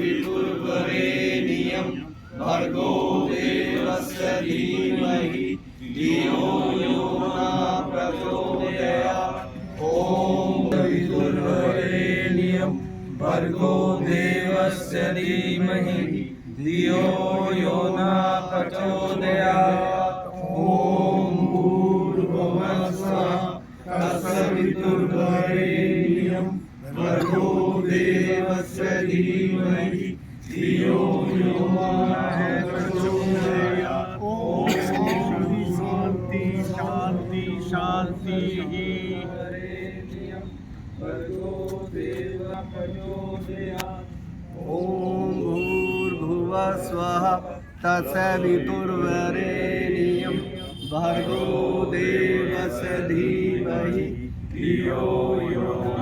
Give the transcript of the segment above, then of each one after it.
विदुर्वरेण्यं भर्गो देवस्य धीमहि धियो यो न प्रचोदयात् ॐ विदुर्वरेण्यं भर्गो देवस्य धीमहि धियो यो न प्रचोदयात् धियो यो न प्रचोदयात् ॐ शांति शांति शांति भर्गो देव प्रचोदयात् ॐ भूर्भुवः स्वः तत्सवितुर्वरेण्यं भर्गो देवस्य धीमहि धियो यो न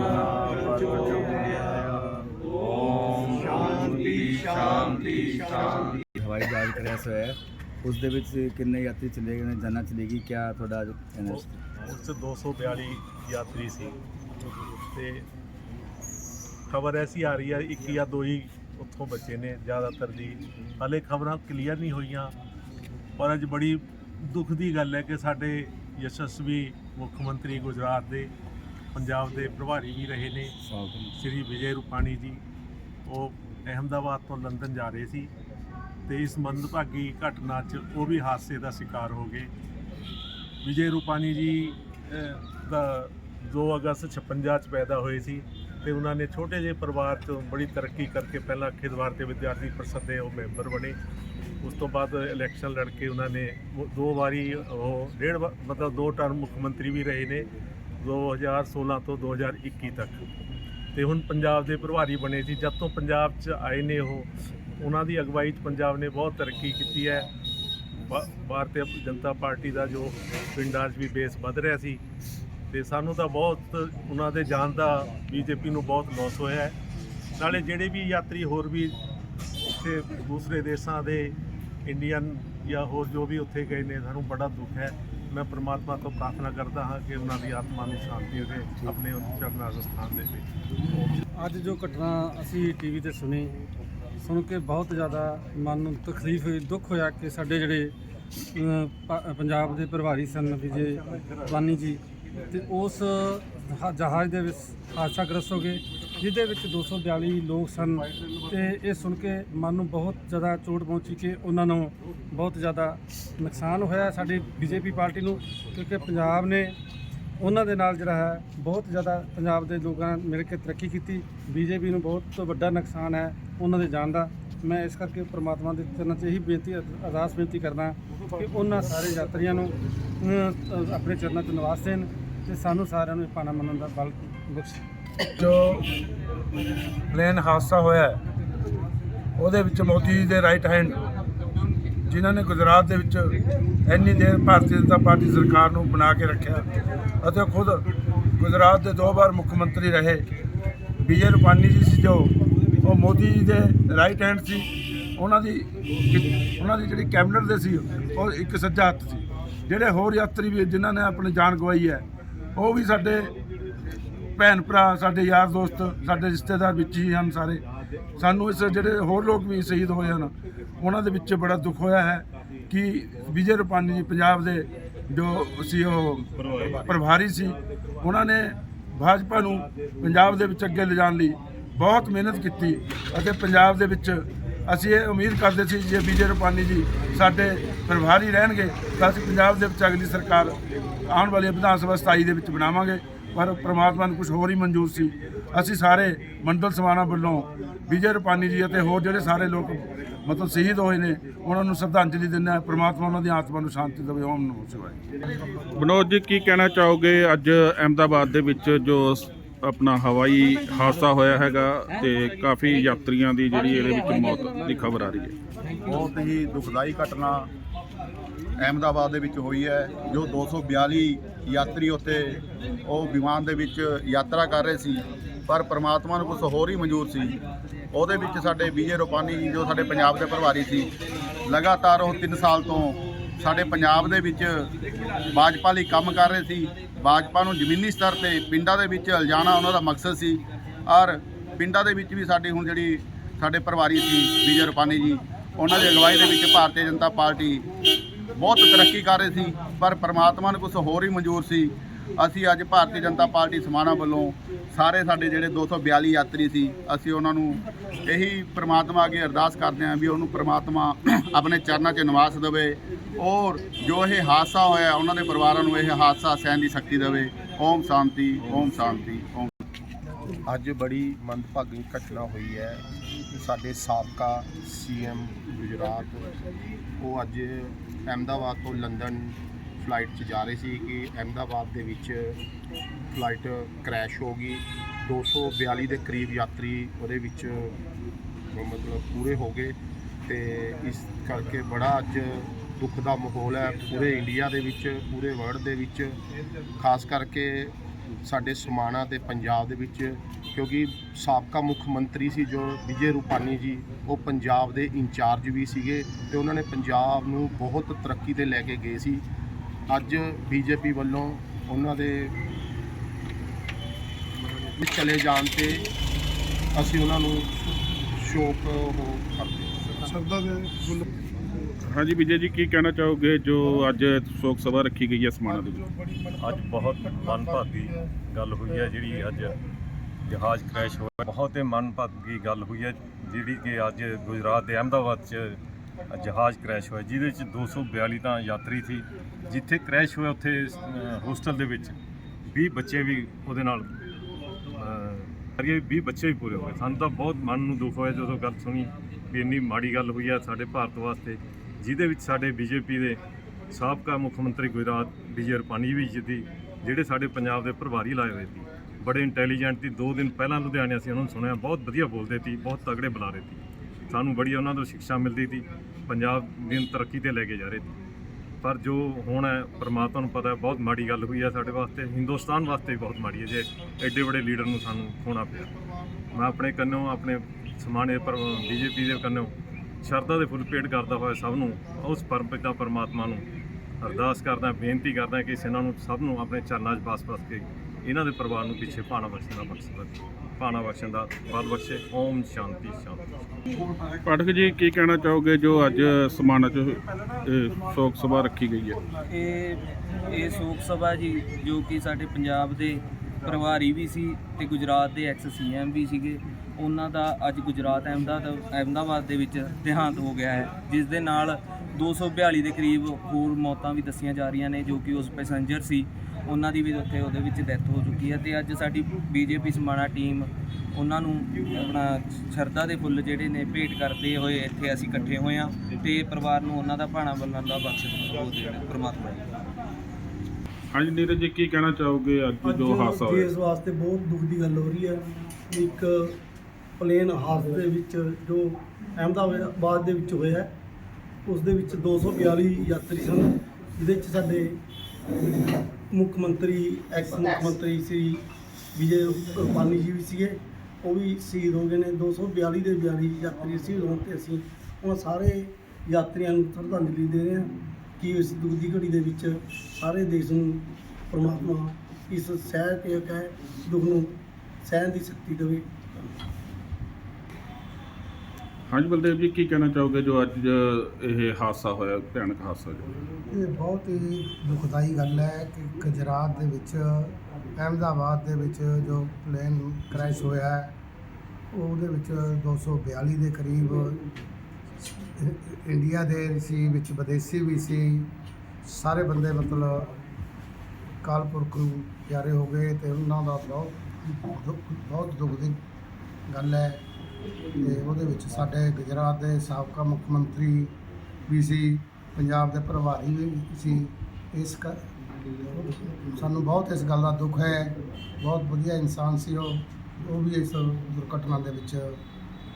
प्रचोदयात् ਹਵਾਈ ਜਹਾਜ਼ ਕ੍ਰੈਸ਼ ਹੋਇਆ ਹੈ। ਉਸ ਦੇ ਵਿੱਚ ਕਿੰਨੇ ਯਾਤਰੀ ਚਲੇ ਗਏ ਨੇ ਜਾਨਾਂ ਚਲੇਗੀ ਕਿਆ ਤੁਹਾਡਾ ਕਹਿਣਾ ਇਸ ਤੇ? ਉਸ 'ਚ 242 ਯਾਤਰੀ ਸੀ। ਤੇ ਖਬਰ ਐਸੀ ਆ ਰਹੀ ਹੈ ਇੱਕ ਜਾਂ ਦੋ ਹੀ ਉੱਥੋਂ ਬਚੇ ਨੇ ਜ਼ਿਆਦਾਤਰ ਦੀ ਹਾਲੇ ਖਬਰਾਂ ਕਲੀਅਰ ਨਹੀਂ ਹੋਈਆਂ ਪਰ ਅੱਜ ਬੜੀ ਦੁੱਖ ਦੀ ਗੱਲ ਹੈ ਕਿ ਸਾਡੇ ਯਸ਼ਸਵੀ ਮੁੱਖ ਮੰਤਰੀ ਗੁਜਰਾਤ ਦੇ ਪੰਜਾਬ ਦੇ ਪ੍ਰਭਾਰੀ ਵੀ ਰਹੇ ਨੇ। ਸ਼੍ਰੀ ਵਿਜੇ ਰੂਪਾਣੀ ਜੀ ਉਹ ਅਹਿਮਦਾਬਾਦ ਤੋਂ ਲੰਡਨ ਜਾ ਰਹੇ ਸੀ। ਤੇ ਇਸ ਮੰਦਭਾਗੀ ਘਟਨਾ 'ਚ ਉਹ ਵੀ ਹਾਦਸੇ ਦਾ ਸ਼ਿਕਾਰ ਹੋ ਗਏ। ਵਿਜੇ ਰੂਪਾਣੀ ਜੀ ਦਾ 2 ਅਗਸਤ 56 ਚ ਪੈਦਾ ਹੋਏ ਸੀ ਤੇ ਉਹਨਾਂ ਨੇ ਛੋਟੇ ਜਿਹੇ ਪਰਿਵਾਰ ਤੋਂ ਬੜੀ ਤਰੱਕੀ ਕਰਕੇ ਪਹਿਲਾਂ ਖਿਦਵਾਰ ਤੇ ਵਿਦਿਆਰਥੀ ਪਰਿਸ਼ਦ ਦੇ ਉਹ ਮੈਂਬਰ ਬਣੇ। ਉਸ ਤੋਂ ਬਾਅਦ ਇਲੈਕਸ਼ਨ ਲੜ ਕੇ ਉਹਨਾਂ ਨੇ ਦੋ ਵਾਰੀ ਉਹ ਡੇਢ ਵਾ- ਮਤਲਬ ਦੋ ਟਰਮ ਮੁੱਖ ਮੰਤਰੀ ਵੀ ਰਹੇ ਨੇ 2016 ਤੋਂ 2021 ਤੱਕ। ਤੇ ਹੁਣ ਪੰਜਾਬ ਦੇ ਪ੍ਰਭਾਰੀ ਬਣੇ ਸੀ। ਜਦ ਤੋਂ ਪੰਜਾਬ 'ਚ ਆਏ ਨੇ ਉਹ ਉਹਨਾਂ ਦੀ ਅਗਵਾਈ 'ਚ ਪੰਜਾਬ ਨੇ ਬਹੁਤ ਤਰੱਕੀ ਕੀਤੀ ਹੈ। ਭਾਰਤੀ ਜਨਤਾ ਪਾਰਟੀ ਦਾ ਜੋ ਪਿੰਡਾਂ 'ਚ ਵੀ ਬੇਸ ਵੱਧ ਰਿਹਾ ਸੀ ਤੇ ਸਾਨੂੰ ਤਾਂ ਬਹੁਤ ਉਹਨਾਂ ਦੇ ਜਾਣ ਦਾ ਬੀਜੇਪੀ ਨੂੰ ਬਹੁਤ ਲਾਸ ਹੋਇਆ ਹੈ। ਨਾਲੇ ਜਿਹੜੇ ਵੀ ਯਾਤਰੀ ਹੋਰ ਵੀ ਇੱਥੇ ਦੂਸਰੇ ਦੇਸ਼ਾਂ ਦੇ ਇੰਡੀਅਨ ਜਾਂ ਹੋਰ ਜੋ ਵੀ ਉੱਥੇ ਗਏ ਨੇ ਸਾਨੂੰ ਬੜਾ ਦੁੱਖ ਹੈ। ਮੈਂ ਪ੍ਰਮਾਤਮਾ ਤੋਂ ਪ੍ਰਾਰਥਨਾ ਕਰਦਾ ਹਾਂ ਕਿ ਉਹਨਾਂ ਦੀ ਆਤਮਾ ਨੂੰ ਸ਼ਾਂਤੀ ਦੇਵੇ ਆਪਣੇ ਚਰਨਾਂ ਸਥਾਨ ਦੇ ਵਿੱਚ। ਅੱਜ ਜੋ ਘਟਨਾ ਅਸੀਂ ਟੀਵੀ ਤੇ ਸੁਣੀ ਸੁਣ ਕੇ ਬਹੁਤ ਜ਼ਿਆਦਾ ਮਨ ਨੂੰ ਤਕਲੀਫ ਹੋਈ ਦੁੱਖ ਹੋਇਆ ਕਿ ਸਾਡੇ ਜਿਹੜੇ ਅ, ਪ- ਪੰਜਾਬ ਦੇ ਪ੍ਰਭਾਰੀ ਸਨ ਵਿਜੇ ਵਾਨੀ ਜੀ ਤੇ ਉਸ ਹ- ਜਹਾਜ਼ ਦੇ ਵਿੱਚ ਹਾਦਸਾਗ੍ਰਸਤ ਹੋ ਗਏ ਜਿਹਦੇ ਵਿੱਚ 242 ਲੋਕ ਸਨ ਤੇ ਇਹ ਸੁਣ ਕੇ ਮਨ ਨੂੰ ਬਹੁਤ ਜ਼ਿਆਦਾ ਚੋਟ ਪਹੁੰਚੀ ਕਿ ਉਹਨਾਂ ਨੂੰ ਬਹੁਤ ਜ਼ਿਆਦਾ ਨੁਕਸਾਨ ਹੋਇਆ ਸਾਡੀ ਬੀਜੇਪੀ ਪਾਰਟੀ ਨੂੰ ਕਿਉਂਕਿ ਪੰਜਾਬ ਨੇ ਉਹਨਾਂ ਦੇ ਨਾਲ ਜਿਹੜਾ ਹੈ ਬਹੁਤ ਜ਼ਿਆਦਾ ਪੰਜਾਬ ਦੇ ਲੋਕਾਂ ਨੇ ਮਿਲ ਕੇ ਤਰੱਕੀ ਕੀਤੀ। ਬੀਜੇਪੀ ਨੂੰ ਬਹੁਤ ਵੱਡਾ ਨੁਕਸਾਨ ਹੈ ਉਹਨਾਂ ਦੇ ਜਾਣ ਦਾ। ਮੈਂ ਇਸ ਕਰਕੇ ਪ੍ਰਮਾਤਮਾ ਦੇ ਚਰਨਾਂ 'ਚ ਇਹੀ ਬੇਨਤੀ ਅਰਦਾਸ ਬੇਨਤੀ ਕਰਦਾ ਕਿ ਉਹਨਾਂ ਸਾਰੇ ਯਾਤਰੀਆਂ ਨੂੰ ਆਪਣੇ ਚਰਨਾਂ 'ਚ ਨਿਵਾਸ ਦੇਣ ਤੇ ਸਾਨੂੰ ਸਾਰਿਆਂ ਨੂੰ ਇਹ ਪਾਣਾ ਮੰਨਣ ਦਾ ਬਲ ਬਖਸ਼ੇ। ਜੋ ਪਲੇਨ ਹਾਦਸਾ ਹੋਇਆ ਉਹਦੇ ਵਿੱਚ ਮੋਦੀ ਜੀ ਦੇ ਰਾਈਟ ਹੈਂਡ ਜਿਨ੍ਹਾਂ ਨੇ ਗੁਜਰਾਤ ਦੇ ਵਿੱਚ ਇੰਨੀ ਦੇਰ ਭਾਰਤੀ ਜਨਤਾ ਪਾਰਟੀ ਸਰਕਾਰ ਨੂੰ ਬਣਾ ਕੇ ਰੱਖਿਆ ਅਤੇ ਖੁਦ ਗੁਜਰਾਤ ਦੇ ਦੋ ਵਾਰ ਮੁੱਖ ਮੰਤਰੀ ਰਹੇ। ਵਿਜੇ ਰੂਪਾਨੀ ਜੀ ਸੀ ਜੋ, ਉਹ ਮੋਦੀ ਜੀ ਦੇ ਰਾਈਟ ਹੈਂਡ ਸੀ। ਉਹਨਾਂ ਦੀ ਉਹਨਾਂ ਦੀ ਜਿਹੜੀ ਕੈਬਨਿਟ ਦੇ ਸੀ, ਉਹ ਇੱਕ ਸੱਜਾ ਹੱਥ ਸੀ। ਜਿਹੜੇ ਹੋਰ ਯਾਤਰੀ ਵੀ ਜਿਨ੍ਹਾਂ ਨੇ ਆਪਣੀ ਜਾਨ ਗਵਾਈ ਹੈ, ਉਹ ਵੀ ਸਾਡੇ ਭੈਣ ਭਰਾ, ਸਾਡੇ ਯਾਰ ਦੋਸਤ, ਸਾਡੇ ਰਿਸ਼ਤੇਦਾਰ ਵਿੱਚ ਹੀ ਹਨ ਸਾਰੇ। ਸਾਨੂੰ ਇਸ ਜਿਹੜੇ ਹੋਰ ਲੋਕ ਵੀ ਸ਼ਹੀਦ ਹੋਏ ਹਨ, ਉਹਨਾਂ ਦੇ ਵਿੱਚ ਬੜਾ ਦੁੱਖ ਹੋਇਆ ਹੈ ਕਿ ਵਿਜੇ ਰੁਪਾਨੀ ਜੀ ਪੰਜਾਬ ਦੇ ਜੋ ਸੀ ਉਹ ਪ੍ਰਭਾਰੀ ਸੀ, ਉਹਨਾਂ ਨੇ ਭਾਜਪਾ ਨੂੰ ਪੰਜਾਬ ਦੇ ਵਿੱਚ ਅੱਗੇ ਲਿਜਾਣ ਲਈ ਬਹੁਤ ਮਿਹਨਤ ਕੀਤੀ ਅਤੇ ਪੰਜਾਬ ਦੇ ਵਿੱਚ ਅਸੀਂ ਇਹ ਉਮੀਦ ਕਰਦੇ ਸੀ ਜੇ ਵਿਜੇ ਰੁਪਾਨੀ ਜੀ ਸਾਡੇ ਪ੍ਰਭਾਰੀ ਰਹਿਣਗੇ ਤਾਂ ਅਸੀਂ ਪੰਜਾਬ ਦੇ ਵਿੱਚ ਅਗਲੀ ਸਰਕਾਰ ਆਉਣ ਵਾਲੀ ਵਿਧਾਨ ਸਭਾ 27 ਦੇ ਵਿੱਚ ਬਣਾਵਾਂਗੇ। ਪਰ ਪ੍ਰਮਾਤਮਾ ਨੂੰ ਕੁਝ ਹੋਰ ਹੀ ਮਨਜ਼ੂਰ ਸੀ। ਅਸੀਂ ਸਾਰੇ ਮੰਡਲ ਸਮਾਣਾ ਵੱਲੋਂ ਵਿਜੇ ਰੂਪਾਨੀ ਜੀ ਅਤੇ ਹੋਰ ਜਿਹੜੇ ਸਾਰੇ ਲੋਕ ਮਤਲਬ ਸ਼ਹੀਦ ਹੋਏ ਨੇ ਉਹਨਾਂ ਨੂੰ ਸ਼ਰਧਾਂਜਲੀ ਦਿੰਦੇ ਹਾਂ। ਪ੍ਰਮਾਤਮਾ ਉਹਨਾਂ ਦੀ ਆਤਮਾ ਨੂੰ ਸ਼ਾਂਤੀ ਦੇਵੇ। ਓਮ ਨਮੋ ਸ਼ਿਵਾਏ। ਮਨੋਜ ਜੀ ਕੀ ਕਹਿਣਾ ਚਾਹੋਗੇ? ਅੱਜ ਅਹਿਮਦਾਬਾਦ ਦੇ ਵਿੱਚ ਜੋ ਆਪਣਾ ਹਵਾਈ ਹਾਦਸਾ ਹੋਇਆ ਹੈਗਾ ਤੇ ਕਾਫੀ ਯਾਤਰੀਆਂ ਦੀ ਜਿਹੜੀ ਇਹਦੇ ਵਿੱਚ ਮੌਤ ਦੀ ਖਬਰ ਆ ਰਹੀ ਹੈ। ਬਹੁਤ ਹੀ ਦੁਖਦਾਈ ਘਟਨਾ ਅਹਿਮਦਾਬਾਦ ਦੇ ਵਿੱਚ ਹੋਈ ਹੈ, ਜੋ 242 ਯਾਤਰੀ ਉੱਥੇ ਉਹ ਵਿਮਾਨ ਦੇ ਵਿੱਚ ਯਾਤਰਾ ਕਰ ਰਹੇ ਸੀ, ਪਰ ਪ੍ਰਮਾਤਮਾ ਨੂੰ ਕੁਝ ਹੋਰ ਹੀ ਮਨਜ਼ੂਰ ਸੀ। ਉਹਦੇ ਵਿੱਚ ਸਾਡੇ ਵਿਜੇ ਰੂਪਾਨੀ ਜੀ, ਜੋ ਸਾਡੇ ਪੰਜਾਬ ਦੇ ਪ੍ਰਭਾਰੀ ਸੀ, ਲਗਾਤਾਰ ਉਹ 3 ਸਾਲ ਤੋਂ ਸਾਡੇ ਪੰਜਾਬ ਦੇ ਵਿੱਚ ਭਾਜਪਾ ਲਈ ਕੰਮ ਕਰ ਰਹੇ ਸੀ। ਭਾਜਪਾ ਨੂੰ ਜ਼ਮੀਨੀ ਸਤਰ ਤੇ ਪਿੰਡਾਂ ਦੇ ਵਿੱਚ ਲਿਜਾਣਾ ਉਹਨਾਂ ਦਾ ਮਕਸਦ ਸੀ। ਔਰ ਪਿੰਡਾਂ ਦੇ ਵਿੱਚ ਵੀ ਸਾਡੀ ਹੁਣ ਜਿਹੜੀ ਸਾਡੇ ਪ੍ਰਭਾਰੀ ਸੀ ਵਿਜੇ ਰੁਪਾਨੀ ਜੀ, ਉਹਨਾਂ ਦੀ ਅਗਵਾਈ ਦੇ ਵਿੱਚ ਭਾਰਤੀ ਜਨਤਾ ਪਾਰਟੀ ਬਹੁਤ ਤਰੱਕੀ ਕਰ ਰਹੇ ਸੀ, ਪਰ ਪ੍ਰਮਾਤਮਾ ਨੂੰ ਕੁਝ ਹੋਰ ਹੀ ਮਨਜ਼ੂਰ ਸੀ। ਅਸੀਂ ਅੱਜ ਭਾਰਤੀ ਜਨਤਾ ਪਾਰਟੀ ਸਮਾਣਾ ਵੱਲੋਂ ਸਾਰੇ ਸਾਡੇ ਜਿਹੜੇ 242 ਯਾਤਰੀ ਸੀ, ਅਸੀਂ ਉਹਨਾਂ ਨੂੰ ਇਹੀ ਪ੍ਰਮਾਤਮਾ ਅੱਗੇ ਅਰਦਾਸ ਕਰਦੇ ਹਾਂ ਵੀ ਉਹਨੂੰ ਪ੍ਰਮਾਤਮਾ ਆਪਣੇ ਚਰਨਾਂ 'ਚ ਨਿਵਾਸ ਦੇਵੇ ਔਰ ਜੋ ਇਹ ਹਾਦਸਾ ਹੋਇਆ, ਉਹਨਾਂ ਦੇ ਪਰਿਵਾਰਾਂ ਨੂੰ ਇਹ ਹਾਦਸਾ ਸਹਿਣ ਦੀ ਸ਼ਕਤੀ ਦੇਵੇ। ਓਮ ਸ਼ਾਂਤੀ ਓਮ ਸ਼ਾਂਤੀ, ਓਮ ਅੱਜ ਬੜੀ ਮੰਦਭਾਗੀ ਘਟਨਾ ਹੋਈ ਹੈ। ਸਾਡੇ ਸਾਬਕਾ ਸੀਐਮ ਗੁਜਰਾਤ, ਉਹ ਅੱਜ ਅਹਿਮਦਾਬਾਦ ਤੋਂ ਲੰਡਨ ਫਲਾਈਟ 'ਚ ਜਾ ਰਹੇ ਸੀ ਕਿ ਅਹਿਮਦਾਬਾਦ ਦੇ ਵਿੱਚ ਫਲਾਈਟ ਕ੍ਰੈਸ਼ ਹੋ ਗਈ। 242 ਦੇ ਕਰੀਬ ਯਾਤਰੀ ਉਹਦੇ ਵਿੱਚ ਮਤਲਬ ਪੂਰੇ ਹੋ ਗਏ ਤੇ ਇਸ ਕਰਕੇ ਬੜਾ ਅੱਜ ਦੁੱਖ ਦਾ ਮਾਹੌਲ ਹੈ। ਪੂਰੇ ਇੰਡੀਆ ਦੇ ਵਿੱਚ, ਪੂਰੇ ਵਰਲਡ ਦੇ ਵਿੱਚ, ਖਾਸ ਕਰਕੇ ਸਾਡੇ ਸਮਾਣਾ ਤੇ ਪੰਜਾਬ ਦੇ ਵਿੱਚ ਕਿਉਂਕਿ ਸਾਬਕਾ ਮੁੱਖ ਮੰਤਰੀ ਸੀ ਜੋ ਵਿਜੇ ਰੂਪਾਨੀ ਜੀ ਉਹ ਪੰਜਾਬ ਦੇ ਇੰਚਾਰਜ ਵੀ ਸੀਗੇ ਤੇ ਉਹਨਾਂ ਨੇ ਪੰਜਾਬ ਨੂੰ ਬਹੁਤ ਤਰੱਕੀ ਤੇ ਲੈ ਕੇ ਗਏ ਸੀ ਅੱਜ ਬੀਜੇਪੀ ਵੱਲੋਂ ਉਹਨਾਂ ਦੇ ਚਲੇ ਜਾਣ ਤੇ ਅਸੀਂ ਉਹਨਾਂ ਨੂੰ ਸ਼ੋਕ ਉਹ ਕਰਦੇ ਹਾਂਜੀ, ਵਿਜੇ ਜੀ, ਕੀ ਕਹਿਣਾ ਚਾਹੋਗੇ ਜੋ ਅੱਜ ਸ਼ੋਕ ਸਭਾ ਰੱਖੀ ਗਈ ਹੈ ਸਮਾਣਾ ਦੇ ਵਿੱਚ? ਅੱਜ ਬਹੁਤ ਮਨਭਾਗੀ ਗੱਲ ਹੋਈ ਹੈ ਜਿਹੜੀ ਅੱਜ ਜਹਾਜ਼ ਕ੍ਰੈਸ਼ ਹੋਇਆ। ਬਹੁਤ ਹੀ ਮਨਭਾਗੀ ਗੱਲ ਹੋਈ ਹੈ ਜਿਹੜੀ ਕਿ ਅੱਜ ਗੁਜਰਾਤ ਦੇ ਅਹਿਮਦਾਬਾਦ 'ਚ ਜਹਾਜ਼ ਕ੍ਰੈਸ਼ ਹੋਇਆ, ਜਿਹਦੇ 'ਚ 242 ਤਾਂ ਯਾਤਰੀ ਸੀ। ਜਿੱਥੇ ਕ੍ਰੈਸ਼ ਹੋਇਆ, ਉੱਥੇ ਹੋਸਟਲ ਦੇ ਵਿੱਚ। 20 ਬੱਚੇ ਵੀ ਉਹਦੇ ਨਾਲ ਅਰੀਏ 20 ਬੱਚੇ ਵੀ ਪੂਰੇ ਹੋ ਗਏ। ਸਾਨੂੰ ਤਾਂ ਬਹੁਤ ਮਨ ਨੂੰ ਦੁੱਖ ਹੋਇਆ ਜਦੋਂ ਗੱਲ ਸੁਣੀ ਵੀ ਇੰਨੀ ਮਾੜੀ ਗੱਲ ਹੋਈ ਹੈ ਸਾਡੇ ਭਾਰਤ ਵਾਸਤੇ। ਜਿਹਦੇ ਵਿੱਚ ਸਾਡੇ ਬੀਜੇਪੀ ਦੇ ਸਾਬਕਾ ਮੁੱਖ ਮੰਤਰੀ ਗੁਜਰਾਤ ਵਿਜੇ ਰੁਪਾਨੀ ਵੀ ਸੀ ਜਿਹੜੇ ਸਾਡੇ ਪੰਜਾਬ ਦੇ ਪ੍ਰਭਾਰੀ ਲਾਏ ਹੋਏ ਸੀ। ਬੜੇ ਇੰਟੈਲੀਜੈਂਟ ਸੀ। ਦੋ ਦਿਨ ਪਹਿਲਾਂ ਲੁਧਿਆਣੇ ਅਸੀਂ ਉਹਨਾਂ ਨੂੰ ਸੁਣਿਆ, ਬਹੁਤ ਵਧੀਆ ਬੋਲਦੇ ਸੀ, ਬਹੁਤ ਤਗੜੇ ਬੁਲਾਰੇ ਸੀ। ਸਾਨੂੰ ਬੜੀ ਉਹਨਾਂ ਤੋਂ ਸਿੱਖਿਆ ਮਿਲਦੀ ਸੀ। ਪੰਜਾਬ ਦੀ ਤਰੱਕੀ ਤੇ ਲੈ ਕੇ ਜਾ ਰਹੇ ਸੀ। ਪਰ ਜੋ ਹੁਣ ਹੈ, ਪਰਮਾਤਮਾ ਨੂੰ ਪਤਾ ਬਹੁਤ ਮਾੜੀ ਗੱਲ ਹੋਈ ਹੈ ਸਾਡੇ ਵਾਸਤੇ। ਹਿੰਦੁਸਤਾਨ ਵਾਸਤੇ ਵੀ ਬਹੁਤ ਮਾੜੀ ਹੈ। ਜੇ ਐਡੇ ਵੱਡੇ ਲੀਡਰ ਨੂੰ ਸਾਨੂੰ ਖੋਣਾ ਪਿਆ। ਮੈਂ ਆਪਣੇ ਕੰਨੋਂ ਆਪਣੇ ਸਮਾਣੇ ਪਰ, ਬੀਜੇਪੀ ਦੇ ਕੰਨੋਂ ਸ਼ਰਧਾ ਦੇ ਫੁੱਲ ਭੇਟ ਕਰਦਾ ਹੋਇਆ ਸਭ ਨੂੰ ਉਸ ਪਰਮ ਪਿਤਾ ਪਰਮਾਤਮਾ ਨੂੰ ਅਰਦਾਸ ਕਰਦਾ ਬੇਨਤੀ ਕਰਦਾ ਕਿ ਇਸ ਇਹਨਾਂ ਨੂੰ ਸਭ ਨੂੰ ਆਪਣੇ ਚਰਨਾਂ 'ਚ ਬਸ ਬਸ ਕੇ ਇਹਨਾਂ ਦੇ ਪਰਿਵਾਰ ਨੂੰ ਪਿੱਛੇ ਭਾਣਾ ਬਖਸ਼ਣ ਦਾ ਬਖਸ਼ ਭਾਣਾ ਬਖਸ਼ਣ ਦਾ ਬਲ ਬਖਸ਼ੇ ਓਮ ਸ਼ਾਂਤੀ ਸ਼ਾਂਤੀ। ਪਾਠਕ ਜੀ ਕੀ ਕਹਿਣਾ ਚਾਹੋਗੇ ਜੋ ਅੱਜ ਸਮਾਣਾ 'ਚ ਇਹ ਸ਼ੋਕ ਸਭਾ ਰੱਖੀ ਗਈ ਹੈ? ਇਹ ਇਹ ਸ਼ੋਕ ਸਭਾ ਜੀ ਜੋ ਕਿ ਸਾਡੇ ਪੰਜਾਬ ਦੇ ਪ੍ਰਭਾਰੀ ਵੀ ਸੀ ਤੇ ਗੁਜਰਾਤ ਦੇ ਐਕਸ ਸੀਐਮ ਵੀ ਸੀਗੇ। ਉਹਨਾਂ ਦਾ ਅੱਜ ਗੁਜਰਾਤ ਅਹਿਮਦਾਬਾਦ ਅਹਿਮਦਾਬਾਦ ਦੇ ਵਿੱਚ ਦੇਹਾਂਤ ਹੋ ਗਿਆ ਹੈ। ਜਿਸ ਦੇ ਨਾਲ 242 ਦੇ ਕਰੀਬ ਹੋਰ ਮੌਤਾਂ ਵੀ ਦੱਸੀਆਂ ਜਾ ਰਹੀਆਂ ਨੇ, ਜੋ ਕਿ ਉਸ ਪੈਸੇਂਜਰ ਸੀ। ਉਹਨਾਂ ਦੀ ਵੀ ਉੱਥੇ ਉਹਦੇ ਵਿੱਚ ਡੈਥ ਹੋ ਚੁੱਕੀ ਹੈ ਤੇ ਅੱਜ ਸਾਡੀ ਬੀਜੇਪੀ ਸਮਾਣਾ ਟੀਮ ਉਹਨਾਂ ਨੂੰ ਆਪਣਾ ਸ਼ਰਧਾ ਦੇ ਫੁੱਲ ਜਿਹੜੇ ਨੇ ਭੇਟ ਕਰਦੇ ਹੋਏ ਇੱਥੇ ਅਸੀਂ ਇਕੱਠੇ ਹੋਏ ਹਾਂ ਤੇ ਪਰਿਵਾਰ ਨੂੰ ਉਹਨਾਂ ਦਾ ਭਾਣਾ ਬੰਨਣ ਦਾ ਬਖਸ਼ ਉਹ ਦੇਣ ਪ੍ਰਮਾਤਮਾ ਜੀ ਹਾਂਜੀ ਨੀਰਜ ਜੀ ਕੀ ਕਹਿਣਾ ਚਾਹੋਗੇ ਅੱਜ ਜੋ ਹਾਦਸਾ ਹੋਇਆ? ਦੇਸ਼ ਵਾਸਤੇ ਬਹੁਤ ਦੁੱਖ ਦੀ ਗੱਲ ਹੋ ਰਹੀ ਹੈ। ਇੱਕ ਪਲੇਨ ਹਾਦਸੇ ਦੇ ਵਿੱਚ ਜੋ ਅਹਿਮਦਾਬਾਦ ਦੇ ਵਿੱਚ ਹੋਇਆ ਉਸ ਦੇ ਵਿੱਚ 242 ਯਾਤਰੀ ਸਨ ਜਿਹਦੇ ਵਿੱਚ ਸਾਡੇ ਮੁੱਖ ਮੰਤਰੀ ਐਕਸ ਮੁੱਖ ਮੰਤਰੀ ਸ੍ਰੀ ਵਿਜੇ ਰੂਪਾਨੀ ਜੀ ਵੀ ਸੀਗੇ ਉਹ ਵੀ ਸ਼ਹੀਦ ਹੋ ਗਏ ਨੇ। 242 ਦੇ 42 ਯਾਤਰੀ ਸ਼ਹੀਦ ਹੋਣ ਤੇ ਅਸੀਂ ਉਹਨਾਂ ਸਾਰੇ ਯਾਤਰੀਆਂ ਨੂੰ ਸ਼ਰਧਾਂਜਲੀ ਦੇ ਰਹੇ ਹਾਂ। ਕਿ ਇਸ ਦੁੱਖ ਦੀ ਘੜੀ ਦੇ ਵਿੱਚ ਸਾਰੇ ਦੇਸ਼ ਨੂੰ ਪ੍ਰਮਾਤਮਾ ਇਸ ਸਹਿ ਕੇ ਕਹਿ ਦੁੱਖ ਨੂੰ ਸਹਿਣ ਦੀ ਸ਼ਕਤੀ ਦੇਵੇ। ਹਾਂਜੀ ਬਲਦੇਵ ਜੀ ਕੀ ਕਹਿਣਾ ਚਾਹੋਗੇ ਜੋ ਅੱਜ ਇਹ ਹਾਦਸਾ ਹੋਇਆ ਭਿਆਨਕ ਹਾਦਸਾ ਜੋ? ਇਹ ਬਹੁਤ ਹੀ ਦੁਖਦਾਈ ਗੱਲ ਹੈ ਕਿ ਗੁਜਰਾਤ ਦੇ ਵਿੱਚ ਅਹਿਮਦਾਬਾਦ ਦੇ ਵਿੱਚ ਜੋ ਪਲੇਨ ਕ੍ਰੈਸ਼ ਹੋਇਆ ਹੈ ਉਹਦੇ ਵਿੱਚ 242 ਦੇ ਕਰੀਬ ਇੰਡੀਆ ਦੇ ਸੀ, ਵਿੱਚ ਵਿਦੇਸ਼ੀ ਵੀ ਸੀ। ਸਾਰੇ ਬੰਦੇ ਮਤਲਬ ਕਾਲਪੁਰਖ ਨੂੰ ਪਿਆਰੇ ਹੋ ਗਏ ਤੇ ਉਹਨਾਂ ਦਾ ਬਹੁਤ ਦੁੱਖ- ਬਹੁਤ ਦੁੱਖ ਦੀ ਗੱਲ ਹੈ। ਤੇ ਉਹਦੇ ਵਿੱਚ ਸਾਡੇ ਗੁਜਰਾਤ ਦੇ ਸਾਬਕਾ ਮੁੱਖ ਮੰਤਰੀ ਵੀ ਸੀ, ਪੰਜਾਬ ਦੇ ਪ੍ਰਭਾਰੀ ਵੀ ਸੀ। ਇਸ ਕਰ ਸਾਨੂੰ ਬਹੁਤ ਇਸ ਗੱਲ ਦਾ ਦੁੱਖ ਹੈ। ਬਹੁਤ ਵਧੀਆ ਇਨਸਾਨ ਸੀ ਉਹ। ਉਹ ਵੀ ਇਸ ਦੁਰਘਟਨਾ ਦੇ ਵਿੱਚ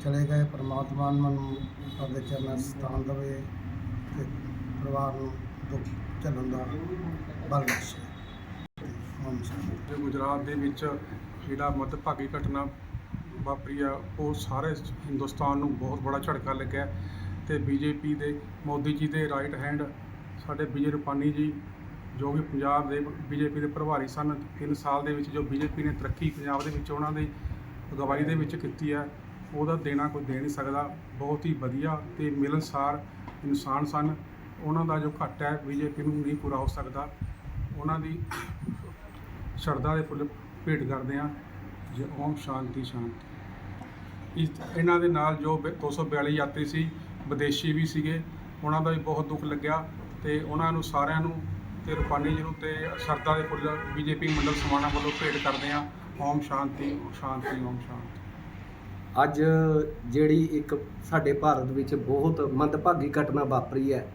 ਚਲੇ ਗਏ, ਪਰਮਾਤਮਾ ਨੂੰ ਆਪਣੇ ਚਰਨਾਂ 'ਚ ਸਥਾਨ ਦੇਵੇ ਤੇ ਪਰਿਵਾਰ ਨੂੰ ਦੁੱਖ ਝੱਲਣ ਦਾ ਬਲ ਬਖਸ਼ੇ। ਓਮ ਸ਼ਾਂਤੀ ਗੁਜਰਾਤ ਦੇ ਵਿੱਚ ਜਿਹੜਾ ਮਦਭਾਗੀ ਘਟਨਾ ਵਾਪਰੀ ਆ, ਉਹ ਸਾਰੇ ਹਿੰਦੁਸਤਾਨ ਨੂੰ ਬਹੁਤ ਬੜਾ ਝਟਕਾ ਲੱਗਿਆ। ਤੇ ਬੀਜੇਪੀ ਦੇ ਮੋਦੀ ਜੀ ਦੇ ਰਾਈਟ ਹੈਂਡ ਸਾਡੇ ਵਿਜੇ ਰੂਪਾਨੀ ਜੀ, ਜੋ ਕਿ ਪੰਜਾਬ ਦੇ ਬੀਜੇਪੀ ਦੇ ਪ੍ਰਭਾਰੀ ਸਨ 3 ਸਾਲ ਦੇ ਵਿੱਚ ਜੋ ਬੀਜੇਪੀ ਨੇ ਤਰੱਕੀ ਪੰਜਾਬ ਦੇ ਵਿੱਚ ਉਹਨਾਂ ਦੀ ਅਗਵਾਈ ਦੇ ਵਿੱਚ ਕੀਤੀ ਹੈ ਉਹਦਾ ਦੇਣਾ ਕੋਈ ਦੇ ਨਹੀਂ ਸਕਦਾ। ਬਹੁਤ ਹੀ ਵਧੀਆ ਤੇ ਮਿਲਨਸਾਰ ਇਨਸਾਨ ਸਨ। ਉਹਨਾਂ ਦਾ ਜੋ ਘੱਟ ਹੈ ਬੀਜੇਪੀ ਨੂੰ ਨਹੀਂ ਪੂਰਾ ਹੋ ਸਕਦਾ। ਉਹਨਾਂ ਦੀ ਸ਼ਰਧਾ ਦੇ ਫੁੱਲ ਭੇਟ ਕਰਦੇ ਹਾਂ। ਜੇ ਓਮ ਸ਼ਾਂਤੀ ਸ਼ਾਂਤੀ। ਇਸ ਇਹਨਾਂ ਦੇ ਨਾਲ ਜੋ ਬ- 242 ਯਾਤਰੀ ਸੀ, ਵਿਦੇਸ਼ੀ ਵੀ ਸੀਗੇ। ਉਹਨਾਂ ਦਾ ਵੀ ਬਹੁਤ ਦੁੱਖ ਲੱਗਿਆ ਤੇ ਉਹਨਾਂ ਨੂੰ ਸਾਰਿਆਂ ਨੂੰ ਤੇ ਰੁਪਾਨੀ ਜੀ ਨੂੰ ਤੇ ਸ਼ਰਧਾ ਦੇ ਫੁੱਲ ਬੀਜੇਪੀ ਮੰਡਲ ਸਮਾਣਾ ਵੱਲੋਂ ਭੇਟ ਕਰਦੇ ਹਾਂ। ਓਮ ਸ਼ਾਂਤੀ ਸ਼ਾਂਤੀ, ਓਮ ਸ਼ਾਂਤੀ। ਅੱਜ ਜਿਹੜੀ ਇੱਕ ਸਾਡੇ ਭਾਰਤ ਵਿੱਚ ਬਹੁਤ ਮੰਦਭਾਗੀ ਘਟਨਾ ਵਾਪਰੀ ਹੈ,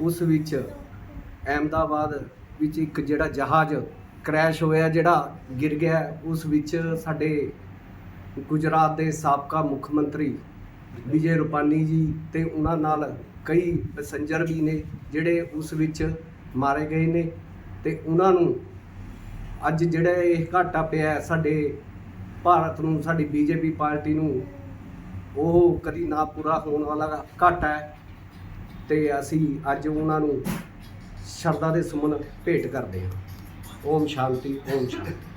ਉਸ ਵਿੱਚ ਅਹਿਮਦਾਬਾਦ ਵਿੱਚ ਇੱਕ ਜਿਹੜਾ ਜਹਾਜ਼ ਕ੍ਰੈਸ਼ ਹੋਇਆ, ਜਿਹੜਾ ਗਿਰ ਗਿਆ, ਉਸ ਵਿੱਚ ਸਾਡੇ ਗੁਜਰਾਤ ਦੇ ਸਾਬਕਾ ਮੁੱਖ ਮੰਤਰੀ ਵਿਜੇ ਰੂਪਾਨੀ ਜੀ ਤੇ ਉਹਨਾਂ ਨਾਲ ਕਈ ਪੈਸੰਜਰ ਵੀ ਨੇ, ਜਿਹੜੇ ਉਸ ਵਿੱਚ ਮਾਰੇ ਗਏ ਨੇ ਤੇ ਉਹਨਾਂ ਨੂੰ ਅੱਜ ਜਿਹੜਾ ਇਹ ਘਾਟਾ ਪਿਆ ਸਾਡੇ ਭਾਰਤ ਨੂੰ, ਸਾਡੀ ਬੀਜੇਪੀ ਪਾਰਟੀ ਨੂੰ ਉਹ ਕਦੀ ਨਾ ਪੂਰਾ ਹੋਣ ਵਾਲਾ ਘਾਟਾ ਹੈ ਤੇ ਅਸੀਂ ਅੱਜ ਉਹਨਾਂ ਨੂੰ ਸ਼ਰਧਾ ਦੇ ਸੁਮਨ ਭੇਟ ਕਰਦੇ ਹਾਂ। ਓਮ ਸ਼ਾਂਤੀ ਓਮ ਸ਼ਾਂਤੀ।